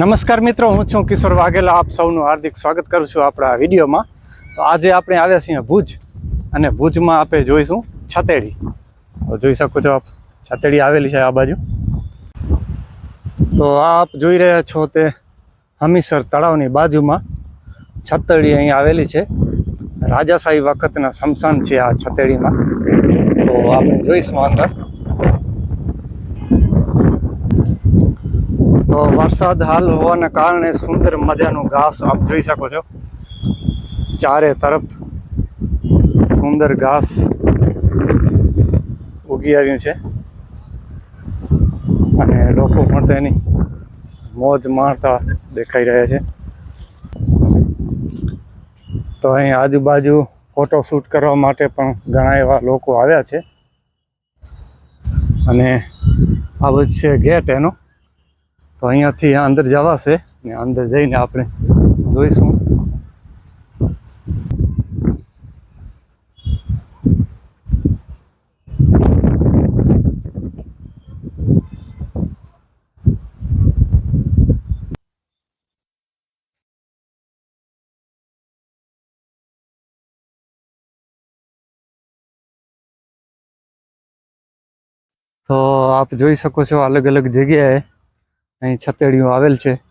નમસ્કાર મિત્રો, હું છું કિશોર વાઘેલા. આપ સૌનું હાર્દિક સ્વાગત કરું છું આપણા વિડીયોમાં. તો આજે આપણે આવ્યા છીએ ભુજ અને ભુજમાં આપણે જોઈશું છતેડી. જોઈ શકો છો આપ, છતેડી આવેલી છે આ બાજુ. તો આપ જોઈ રહ્યા છો તે હમીસર તળાવની બાજુમાં છતેડી અહીં આવેલી છે. રાજાશાહી વખતના સમસાન છે આ છતેડીમાં. તો આપણે જોઈશું અંદર તો વરસાદ હાલ હોવાના કારણે સુંદર મજાનું ઘાસ આપ જોઈ શકો છો. ચારે તરફ સુંદર ઘાસ ઉગી આવ્યું છે. અને લોકો પણ તેની મોજ માણતા દેખાઈ રહ્યા છે. તો અહીં આજુબાજુ ફોટો શૂટ કરવા માટે પણ ઘણા એવા લોકો આવ્યા છે. અને આ બધું છે ગેટ એનો. તો અહીંયાથી અંદર જવાશે ને અંદર જઈને આપણે જોઈશું. તો આપ જોઈ શકો છો અલગ અલગ જગ્યાએ અહીં છતેડીઓ આવેલ છે,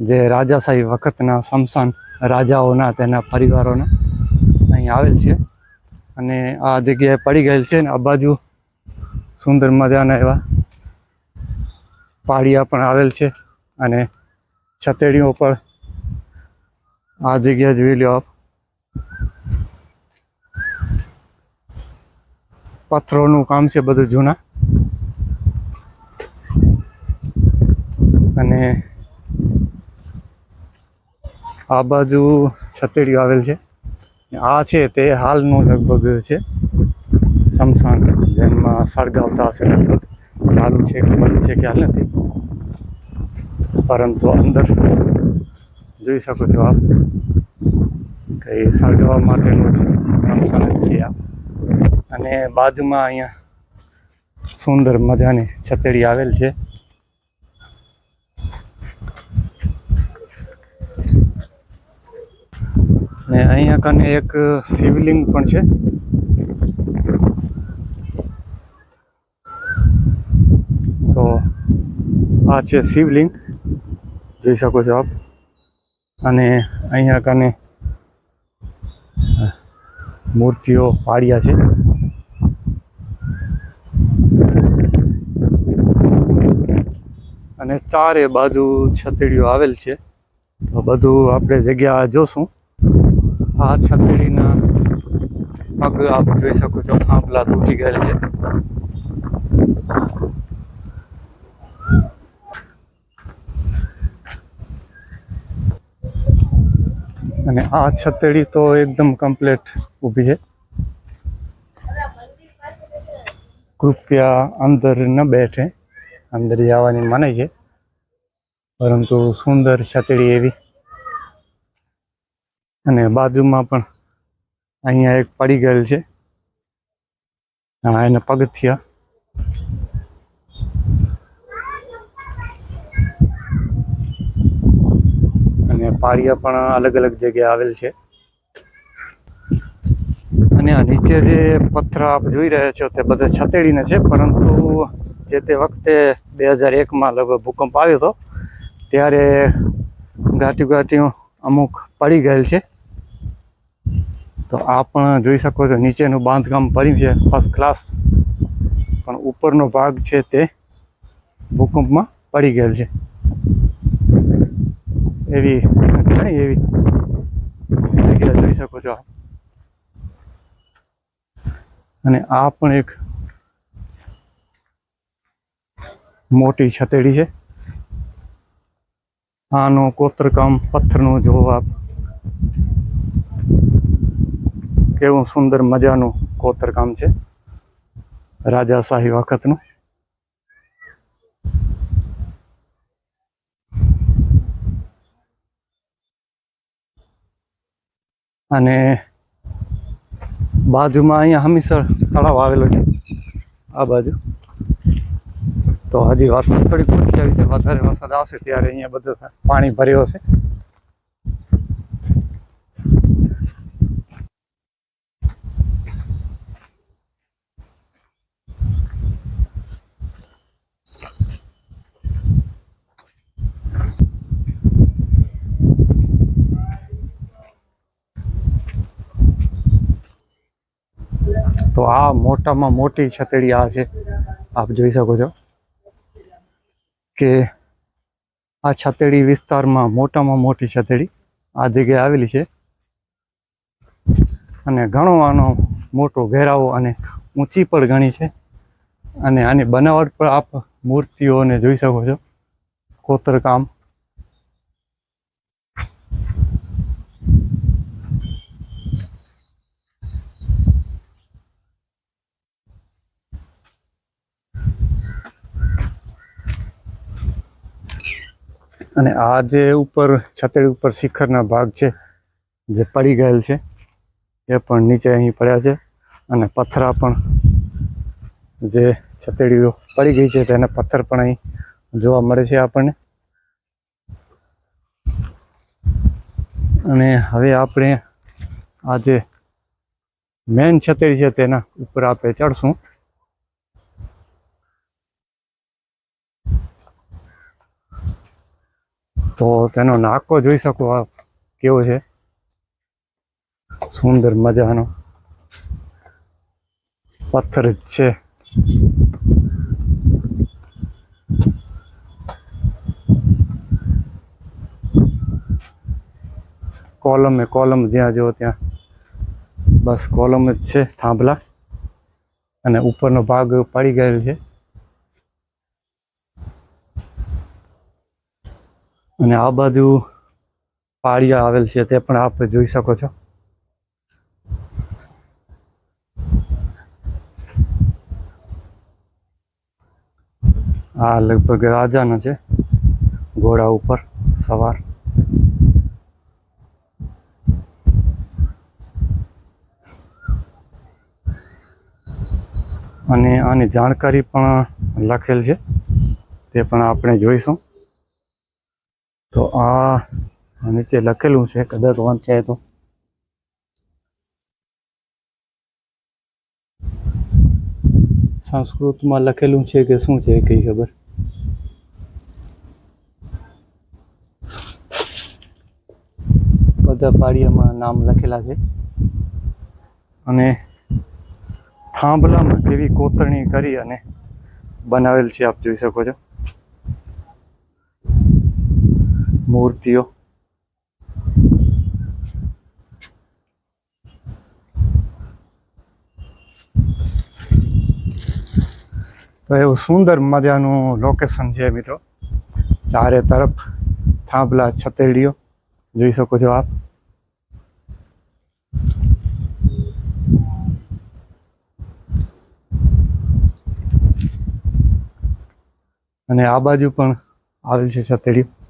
જે રાજાશાહી વખતના સમસાન રાજાઓના, તેના પરિવારોના અહીં આવેલ છે. અને આ જગ્યાએ પડી ગયેલ છે ને, આ બાજુ સુંદર મજાના એવા પાળિયા પણ આવેલ છે. અને છતેડીઓ પર આ જગ્યા જોઈ લો આપ. પથ્થરોનું કામ છે બધું જૂના અને આ બાજુ છતેડિયું આવેલ છે. આ છે તે હાલનું લગભગ છે. સમસાન જેમાં સળગાવતા હશે લગભગ. ચાલુ છે બંધ છે ખ્યાલ નથી. પરંતુ અંદર જોઈ શકો છો આપ કે સળગાવવા માટેનું છે જ છે આ. અને બાજુમાં અહીંયા સુંદર મજાની છતેડી આવેલ છે. ને અહીંયા કને એક શિવલિંગ પણ છે. તો આ છે શિવલિંગ. જોઈ શકો છો આપ. અને અહીંયા કને મૂર્તિઓ પાડ્યા છે. અને ચારે બાજુ છતડીઓ આવેલ છે. તો બધું આપણે જગ્યા જોશું. આ છતડીના પગ આપ જોઈ શકો છો, થાંભલા તૂટી ગયેલ છે. અને આ છતડી તો એકદમ કમ્પ્લીટ ઊભી છે. કૃપયા અંદર ન બેઠે. અંદર જવાની મનાઈ છે. પરંતુ સુંદર છતડી એવી. અને બાજુમાં પણ અહીંયા એક પડી ગયેલ છે. હા, એના પગથિયા. અને પાળિયા પણ અલગ અલગ જગ્યાએ આવેલ છે. અને આ નીચે જે પથ્થર આપ જોઈ રહ્યા છો તે બધા છતેડીને છે, પરંતુ જે તે વખતે બે હજાર એકમાં લગભગ ભૂકંપ આવ્યો હતો, ત્યારે ગાંઠી ગાંઠીઓ અમુક પડી ગયેલ છે. તો આ પણ જોઈ શકો છો, નીચેનું બાંધકામ પડ્યું છે ફર્સ્ટ ક્લાસ પણ ઉપરનો ભાગ છે તે ભૂકંપમાં પડી ગયેલ છે. એવી, ઘણી એવી જગ્યા જોઈ શકો છો અને આ પણ એક મોટી છતેડી છે. આનું કોતરકામ પથ્થરનું જોવો કેવું સુંદર મજાનું કોતરકામ છે. રાજાશાહી વખતનું. અને બાજુમાં અહીંયા હમીસર તળાવ આવેલો છે. આ બાજુ. તો હજી વરસાદ થોડીક ઓછી આવી છે. વધારે વરસાદ આવશે ત્યારે અહીંયા બધું પાણી ભર્યો હશે. તો આ મોટામાં મોટી છતડી આ છે. આપ જોઈ શકો છો કે આ છતડી વિસ્તારમાં મોટામાં મોટી છતડી આ જગ્યાએ આવેલી છે. અને ઘણો આનો મોટો ઘેરાવો અને ઊંચી પણ ઘણી છે. અને આની બનાવટ પર આપ મૂર્તિઓને જોઈ શકો છો. કોતરકામ અને આ જે ઉપર, છતડી ઉપર શિખરના ભાગ છે, જે પડી ગયેલ છે, એ પણ નીચે અહીં પડ્યા છે અને પથરા પણ જે છતડીઓ પડી ગઈ છે, તેના પથ્થર પણ અહીં જોવા મળે છે આપણને. અને હવે આપણે આ જે મેન છતડી છે, તેના ઉપર આપણે ચડશું. તો તેનો નાકો જોઈ શકો આપ, કેવો છે? સુંદર મજાનો. પથ્થર જ છે. કોલમ એ કોલમ જ્યાં જો ત્યાં. બસ કોલમ જ છે, થાંભલા. અને ઉપરનો ભાગ પડી ગયેલ છે. અને આ બાજુ પાળિયા આવેલ છે, તે પણ આપ જોઈ શકો છો. આ લગભગ રાજાના છે, ઘોડા ઉપર સવાર. અને આની જાણકારી પણ લખેલ છે, તે પણ આપણે જોઈશું. તો આ નીચે લખેલું છે, કદાચ વાંચાય તો. સંસ્કૃતમાં લખેલું છે કે શું છે કઈ ખબર? બધા પાડિયામાં નામ લખેલા છે. અને થાંભલામાં કેવી કોતરણી કરી અને બનાવેલ છે, આપ જોઈ શકો છો. મૂર્તિઓ. તો એવું સુંદર મજાનું લોકેશન છે મિત્રો. ચારે તરફ થાંભલા, છતેડીઓ. જોઈ શકો છો આપ. અને આ બાજુ પણ આવેલ છે છતેડીઓ.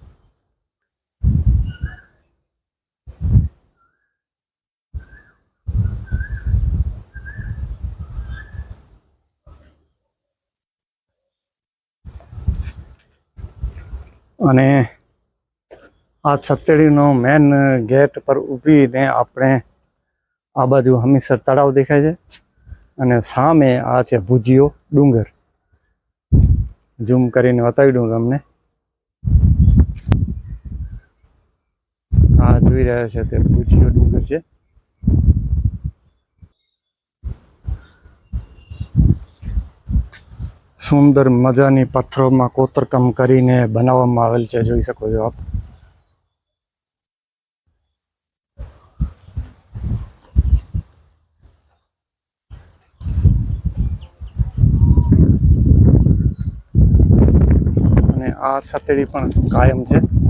અને આ છતેડીનો મેન ગેટ પર ઊભીને આપણે આ બાજુ હમીસર તળાવ દેખાય છે. અને સામે આ છે ભુજીયો ડુંગર. ઝૂમ કરીને બતાવી દઉં તમને. આ જોઈ રહ્યા છે તે ભુજીયો ડુંગર છે. સુંદર મજાની પથ્થરોમાં કોતરકામ કરીને બનાવવામાં આવેલ છે. જોઈ શકો છો આપ. અને આ છતેડી પણ કાયમ છે.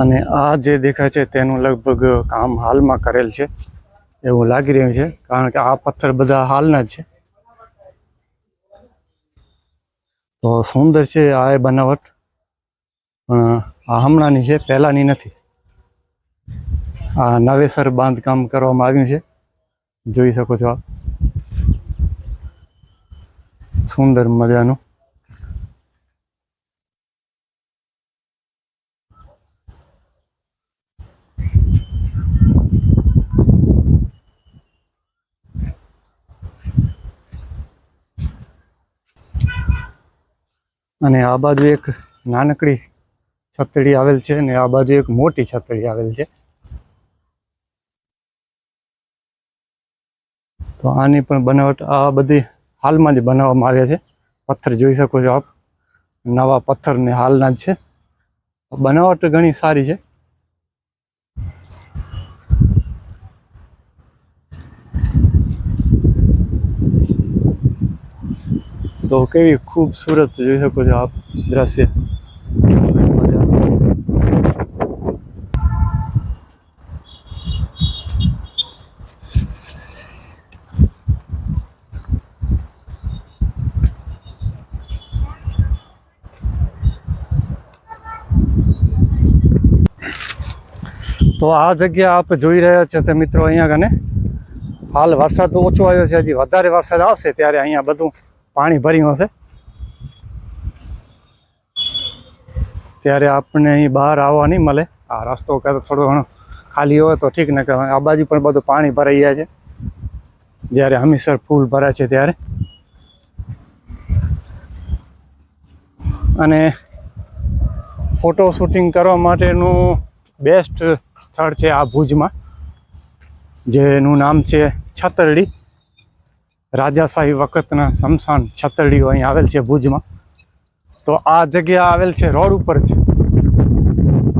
અને આ જે દેખાય છે તેનું લગભગ કામ હાલમાં કરેલ છે, એવું લાગી રહ્યું છે, કારણ કે આ પથ્થર બધા હાલના જ છે. તો સુંદર છે આ એ બનાવટ, પણ આ હમણાંની છે, પહેલાંની નથી. આ નવેસર બાંધકામ કરવામાં આવ્યું છે, જોઈ શકો છો આપ. સુંદર મજાનું. અને આ બાજુ એક નાનકડી છતડી આવેલ છે અને આ બાજુ એક મોટી છતડી આવેલ છે. તો આની પણ બનાવટ આ બધી હાલમાં જ બનાવવામાં આવ્યા છે. પથ્થર જોઈ શકો છો આપ. નવા પથ્થર ને હાલના જ છે. બનાવટ ઘણી સારી છે. તો કેવી ખૂબસૂરત જોઈ શકો છો આપ દ્રશ્ય તો આ જગ્યા આપ જોઈ રહ્યા છો તે મિત્રો અહીંયા કને હાલ વરસાદ તો ઓછો આવ્યો છે, હજી વધારે વરસાદ આવશે ત્યારે અહીંયા બધું પાણી ભર્યું હશે ત્યારે આપણને અહીં બહાર આવવા નહીં મળે. આ રસ્તો ક્યારે થોડો ઘણો ખાલી હોય તો ઠીક ને કે આ બાજુ પણ બધું પાણી ભરાઈ જાય છે. જ્યારે હમીસર ફૂલ ભરાય છે ત્યારે. અને ફોટો શૂટિંગ કરવા માટેનું બેસ્ટ સ્થળ છે આ ભુજમાં, જેનું નામ છે છતરડી. રાજાશાહી વખતના શમશાન છતરડીઓ અહીં આવેલ છે ભુજમાં. તો આ જગ્યા આવેલ છે રોડ ઉપર જ.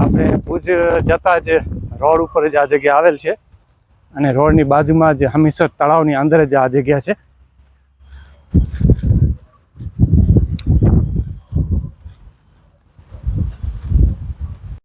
આપણે ભુજ જતા જ રોડ ઉપર જ આ જગ્યા આવેલ છે. અને રોડની બાજુમાં જ હમીસર તળાવની અંદર જ આ જગ્યા છે.